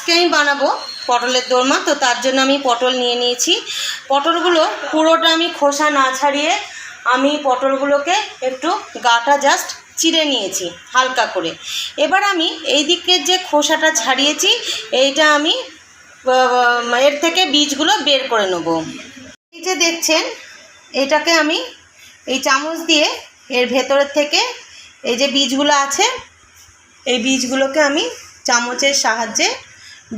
আজকে আমি বানাবো পটলের দোরমা। তো তার জন্য আমি পটল নিয়ে নিয়েছি। পটলগুলো পুরোটা আমি খোসা না ছাড়িয়ে আমি পটলগুলোকে একটু গাটা জাস্ট চিড়ে নিয়েছি, হালকা করে। এবার আমি এই দিকের যে খোসাটা ছাড়িয়েছি, এইটা আমি এর থেকে বীজগুলো বের করে নেব। এই যে দেখছেন, এটাকে আমি এই চামচ দিয়ে এর ভেতরের থেকে এই যে বীজগুলো আছে, এই বীজগুলোকে আমি চামচের সাহায্যে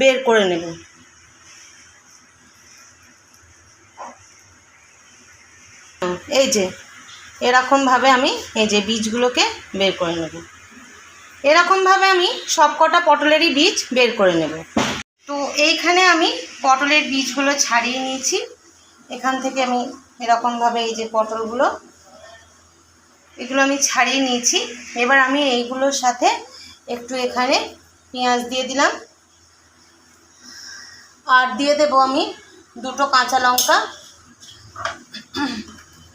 বের করে নেব। এই যে, এরকমভাবে আমি এই যে বীজগুলোকে বের করে নেব। এরকমভাবে আমি সবকটা পটলেরই বীজ বের করে নেব। তো এইখানে আমি পটলের বীজগুলো ছাড়িয়ে নিয়েছি। এখান থেকে আমি এরকমভাবে এই যে পটলগুলো, এগুলো আমি ছাড়িয়ে নিয়েছি। এবার আমি এইগুলোর সাথে একটু এখানে পেঁয়াজ দিয়ে দিলাম। আর দিয়ে দেবো আমি দুটো কাঁচা লঙ্কা।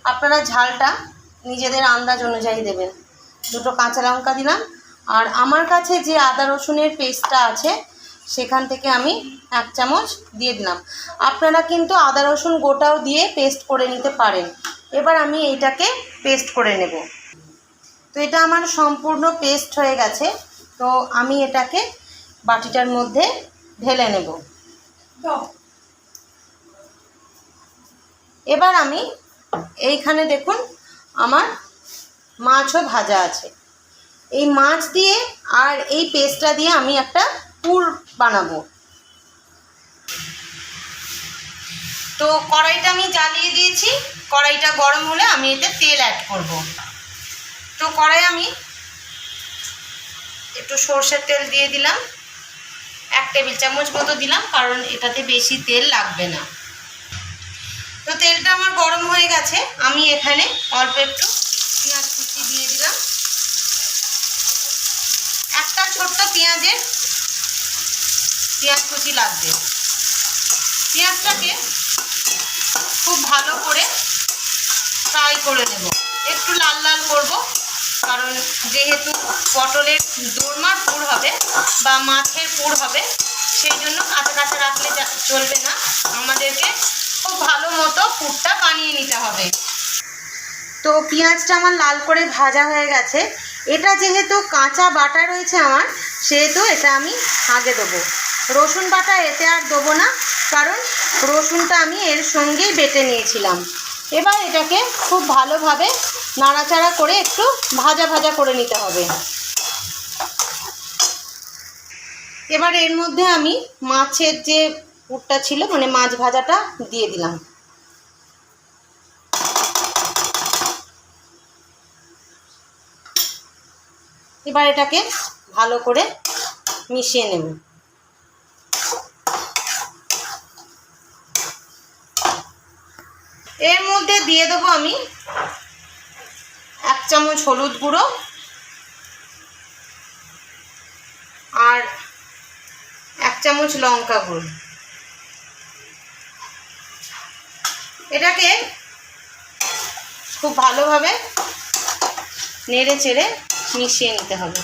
আপনারা ঝালটা নিজেদের আন্দাজ অনুযায়ী দেবেন। দুটো কাঁচা লঙ্কা দিলাম। আর আমার কাছে যে আদা রসুনের পেস্টটা আছে, সেখান থেকে আমি এক চামচ দিয়ে দিলাম। আপনারা কিন্তু আদা রসুন গোটাও দিয়ে পেস্ট করে নিতে পারেন। এবার আমি এইটাকে পেস্ট করে নেব। তো এটা আমার সম্পূর্ণ পেস্ট হয়ে গেছে। তো আমি এটাকে বাটিটার মধ্যে ঢেলে নেব। এবার আমি এইখানে দেখুন আমার মাছও ভাজা আছে। এই মাছ দিয়ে আর এই পেস্টটা দিয়ে আমি একটা পুর বানাবো। তো কড়াইটা আমি জ্বালিয়ে দিয়েছি। কড়াইটা গরম হলে আমি এতে তেল অ্যাড করব। তো কড়াই আমি একটু সর্ষের তেল দিয়ে দিলাম। এক টেবিল চামচ মতো দিলাম, কারণ এটাতে বেশি তেল লাগবে না। তো তেলটা আমার গরম হয়ে গেছে। আমি এখানে অল্প একটু পেঁয়াজ কুচি দিয়ে দিলাম। একটা ছোট্ট পেঁয়াজের পেঁয়াজ কুচি লাগবে। পেঁয়াজটাকে খুব ভালো করে ফ্রাই করে নেব। একটু লাল লাল করব। কারণ যেহেতু পটলের দোরমার পুর হবে বা মাছের পুর হবে, সেই জন্য কাঁচা কাঁচা রাখলে চলবে না। আমাদেরকে খুব ভালো মতো পুরটা বানিয়ে নিতে হবে। তো পেঁয়াজটা আমার লাল করে ভাজা হয়ে গেছে। এটা যেহেতু কাঁচা বাটা রয়েছে আমার, সেহেতু এটা আমি আগে দেবো। রসুন বাটা এতে আর দেবো না, কারণ রসুনটা আমি এর সঙ্গেই বেটে নিয়েছিলাম। এবার এটাকে খুব ভালোভাবে নাড়াচাড়া করে একটু ভাজা ভাজা করে নিতে হবে। এবার এর মধ্যে আমি মাছের যে পুরটা ছিল মানে মাছ ভাজাটা দিয়ে দিলাম। এবার এটাকে ভালো করে মিশিয়ে নেব। এর মধ্যে দিয়ে দেবো আমি চামচ হলুদ গুঁড়ো আর এক চামচ লঙ্কা গুঁড়ো। এটাকে খুব ভালোভাবে নেড়ে চেড়ে মিশিয়ে নিতে হবে।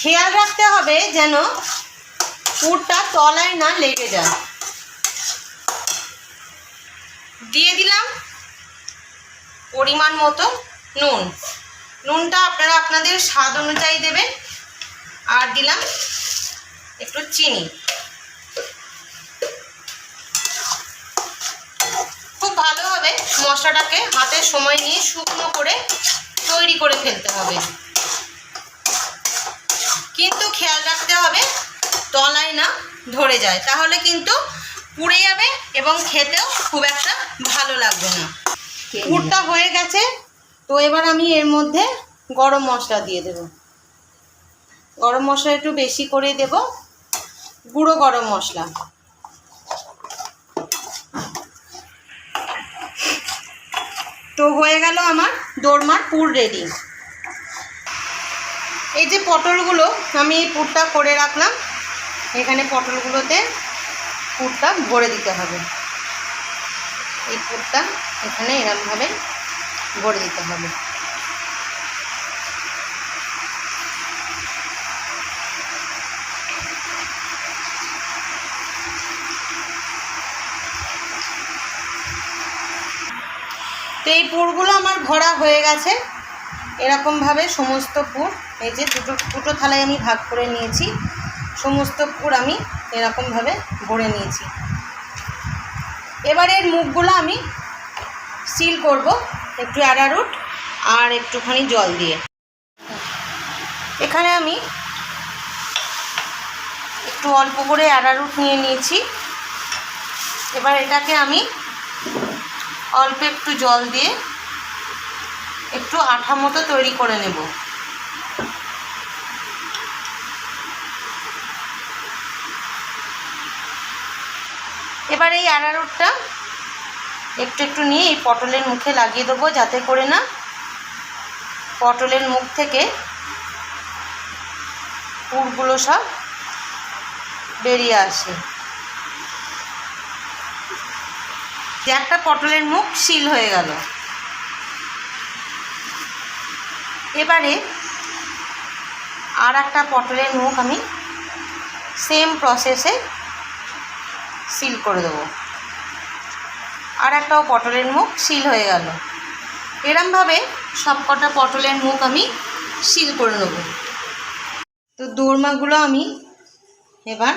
খেয়াল রাখতে হবে যেন পুরটা তলায় না লেগে যায়। দিয়ে দিলাম পরিমাণ মতো নুন। নুনটা আপনারা আপনাদের স্বাদ অনুযায়ী দেবেন। আর দিলাম একটু চিনি। খুব ভালোভাবে মশলাটাকে হাতে সময় নিয়ে শুকনো করে তৈরি করে ফেলতে হবে। কিন্তু খেয়াল রাখতে হবে তলায় না ধরে যায়। তাহলে কিন্তু পুড়ে যাবে এবং খেতেও খুব একটা ভালো লাগবে না। পুরটা হয়ে গেছে তো এবার আমি এর মধ্যে গরম মশলা দিয়ে দেব। গরম মশলা একটু বেশি করে দেব গুঁড়ো গরম মশলা। তো হয়ে গেল আমার দোরমার পুর রেডি এই যে পটলগুলো আমি এই পুরটা করে রাখলাম। এখানে পটলগুলোতে পুরটা ভরে দিতে হবে। এই পুরটা এখানে এরমভাবে ভরে দিতে হবে। তো এই পুরগুলো আমার ভরা হয়ে গেছে। এরকমভাবে সমস্ত পুর, এই যে দুটো দুটো থালায় আমি ভাগ করে নিয়েছি। সমস্ত পুর আমি এরকমভাবে ভরে নিয়েছি। এবার এর মুখগুলো আমি সিল করব একটু অ্যারারুট আর একটুখানি জল দিয়ে। এখানে আমি একটু অল্প করে অ্যারারুট নিয়ে নিয়েছি। এবার এটাকে আমি অল্প একটু জল দিয়ে একটু আঠা মতো তৈরি করে নেব। এবার এই অ্যারারুটটা একটু একটু নিয়ে এই পটলের মুখে লাগিয়ে দেবো, যাতে করে না পটলের মুখ থেকে পুরগুলো সব বেরিয়ে আসে। যে একটা পটলের মুখ সিল হয়ে গেল। এবারে আর একটা পটলের মুখ আমি সেম প্রসেসে সিল করে দেবো। আর একটাও পটলের মুখ সিল হয়ে গেল। এরমভাবে সবকটা পটলের মুখ আমি সিল করে নেব। তো দোরমাগুলো আমি এবার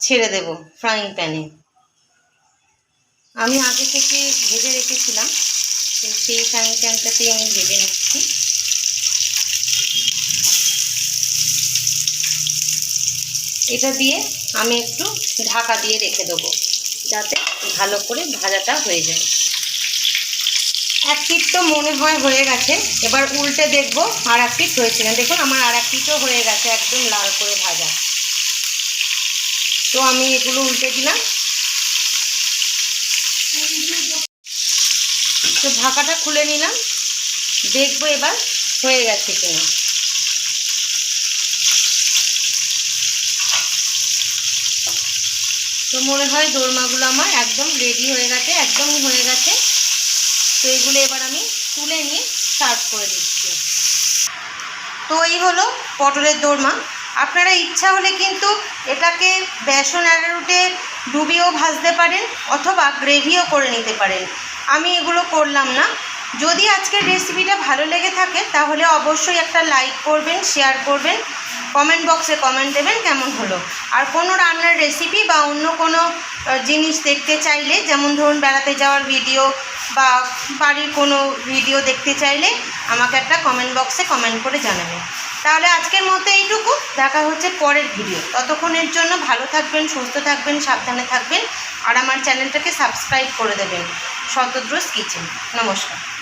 ছেড়ে দেব ফ্রাইং প্যানে আমি আগে থেকে ভেজে রেখেছিলাম সেই ফ্রাইং প্যানটাতেই আমি ভেজে নিচ্ছি। এটা দিয়ে আমি একটু ঢাকা দিয়ে রেখে দেবো, যাতে ভালো করে ভাজাটা হয়ে যায়। এক পিঠ তো মনে হয় হয়ে গেছে, এবার উল্টে দেখব আর এক পিঠ হয়েছে না দেখুন, আমার আর এক পিঠও হয়ে গেছে, একদম লাল করে ভাজা। তো আমি এগুলো উল্টে দিলাম। তো ঢাকাটা খুলে নিলাম, দেখব এবার হয়ে গেছে কিনা। তো মনে হয় দোরমাগুলো আমার একদম রেডি হয়ে গেছে, একদম হয়ে গেছে। তো এগুলো এবার আমি তুলে নিয়ে সার্ভ করে দিচ্ছি। তো এই হলো পটলের দোরমা আপনারা ইচ্ছা হলে কিন্তু এটাকে বেসন অ্যারারুটে ডুবিয়েও ভাজতে পারেন অথবা গ্রেভিও করে নিতে পারেন। আমি এগুলো করলাম না। যদি আজকের রেসিপিটা ভালো লেগে থাকে, তাহলে অবশ্যই একটা লাইক করবেন শেয়ার করবেন কমেন্ট বক্সে কমেন্ট দেবেন কেমন হলো। আর কোনো রান্নার রেসিপি বা অন্য কোনো জিনিস দেখতে চাইলে, যেমন ধরুন বেড়াতে যাওয়ার ভিডিও বা বাড়ির কোনো ভিডিও দেখতে চাইলে, আমাকে একটা কমেন্ট বক্সে কমেন্ট করে জানাবেন। তাহলে আজকের মতো এইটুকু, দেখা হচ্ছে পরের ভিডিও ততক্ষণের জন্য ভালো থাকবেন, সুস্থ থাকবেন, সাবধানে থাকবেন, আর আমার চ্যানেলটাকে সাবস্ক্রাইব করে দেবেন। শতদ্রোস কিচেন নমস্কার।